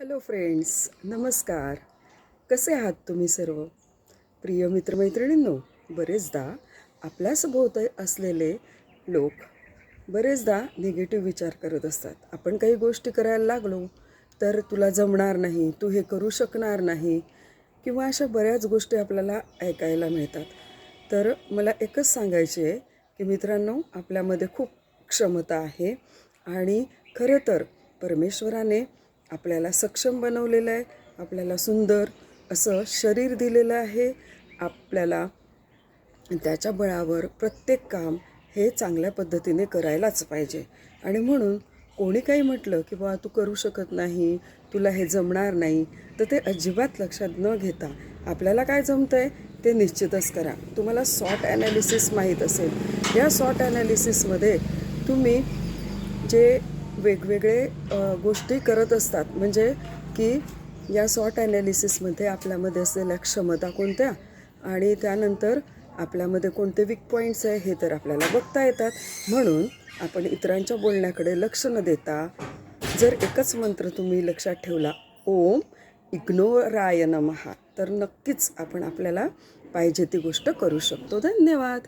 Hello friends नमस्कार. कसे आहात तुम्ही सर्व? प्रिय मित्रमैत्रिणींनो बरेचदा आपल्या सभोवताय असलेले लोक बरेचदा निगेटिव्ह विचार करत असतात. आपण काही गोष्टी करायला लागलो तर तुला जमणार नाही तू हे करू शकणार नाही किंवा अशा बऱ्याच गोष्टी आपल्याला ऐकायला मिळतात. तर मला एकच सांगायचे आहे की मित्रांनो आपल्यामध्ये खूप क्षमता आहे आणि खरं तर परमेश्वराने आपल्याला सक्षम बनवलेलं आहे आपल्याला सुंदर असं शरीर दिलेलं आहे आपल्याला त्याच्या बळावर प्रत्येक काम हे चांगल्या पद्धतीने करायलाच पाहिजे. आणि म्हणून कोणी काही म्हटलं की बा तू करू शकत नाही तुला हे जमणार नाही तर ते अजिबात लक्षात न घेता आपल्याला काय जमतं आहे ते निश्चितच करा. तुम्हाला सॉट ॲनालिसिस माहीत असेल. या सॉट ॲनालिसिसमध्ये तुम्ही जे वेगवेगळे गोष्टी करत असतात. म्हणजे की या सॉट ॲनालिसिसमध्ये आपल्यामध्ये असलेल्या क्षमता कोणत्या आणि त्यानंतर आपल्यामध्ये कोणते वीक पॉईंट्स आहे हे तर आपल्याला बघता येतात. म्हणून आपण इतरांच्या बोलण्याकडे लक्ष न देता जर एकच मंत्र तुम्ही लक्षात ठेवला ओम इग्नोराय नमहा तर नक्कीच आपण आपल्याला पाहिजे ती गोष्ट करू शकतो. धन्यवाद!